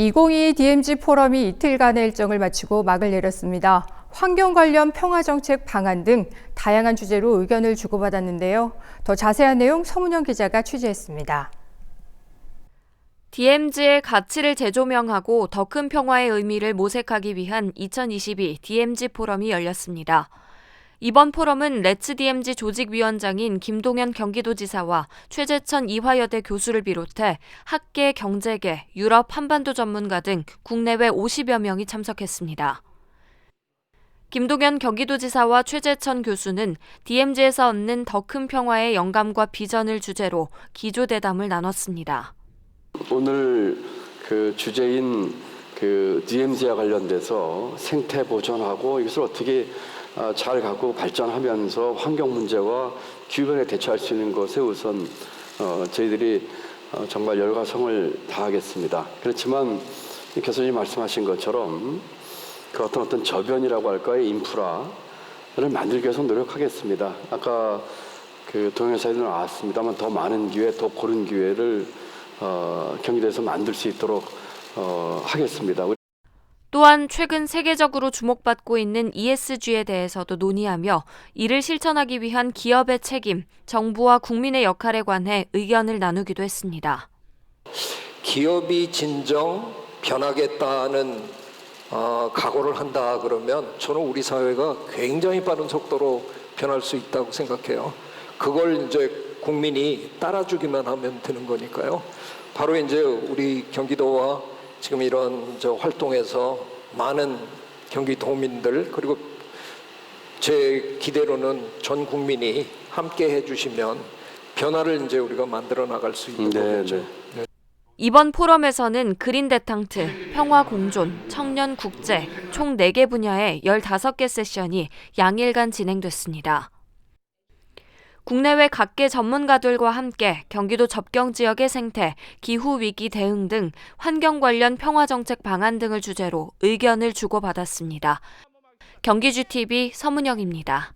2022 DMZ 포럼이 이틀간의 일정을 마치고 막을 내렸습니다. 환경 관련 평화 정책 방안 등 다양한 주제로 의견을 주고받았는데요. 더 자세한 내용 서문영 기자가 취재했습니다. DMZ의 가치를 재조명하고 더 큰 평화의 의미를 모색하기 위한 2022 DMZ 포럼이 열렸습니다. 이번 포럼은 레츠 DMZ 조직위원장인 김동연 경기도지사와 최재천 이화여대 교수를 비롯해 학계, 경제계, 유럽 한반도 전문가 등 국내외 50여 명이 참석했습니다. 김동연 경기도지사와 최재천 교수는 DMZ에서 얻는 더 큰 평화의 영감과 비전을 주제로 기조대담을 나눴습니다. 오늘 그 주제인 그 DMZ와 관련돼서 생태 보존하고 이것을 어떻게 아, 잘 갖고 발전하면서 환경 문제와 기후변에 대처할 수 있는 것에 우선 어, 저희들이 어, 정말 열과 성을 다하겠습니다. 그렇지만 이 교수님 말씀하신 것처럼 그 어떤 어떤 저변이라고 할까요 인프라를 만들기 위해서 노력하겠습니다. 아까 그 동영상에도 나왔습니다만 더 많은 기회, 더 고른 기회를 어, 경기도에서 만들 수 있도록 어, 하겠습니다. 또한 최근 세계적으로 주목받고 있는 ESG에 대해서도 논의하며 이를 실천하기 위한 기업의 책임, 정부와 국민의 역할에 관해 의견을 나누기도 했습니다. 기업이 진정 변하겠다는 어, 각오를 한다 그러면 저는 우리 사회가 굉장히 빠른 속도로 변할 수 있다고 생각해요. 그걸 이제 국민이 따라주기만 하면 되는 거니까요. 바로 이제 우리 경기도와 지금 이런 저 활동에서 많은 경기 도민들 그리고 제 기대로는 전 국민이 함께 해주시면 변화를 이제 우리가 만들어 나갈 수 있는 네, 거겠죠. 네. 이번 포럼에서는 그린 대탕트, 평화 공존, 청년 국제 총 4개 분야의 15개 세션이 양일간 진행됐습니다. 국내외 각계 전문가들과 함께 경기도 접경 지역의 생태, 기후 위기 대응 등 환경 관련 평화 정책 방안 등을 주제로 의견을 주고받았습니다. 경기주 TV 서문영입니다.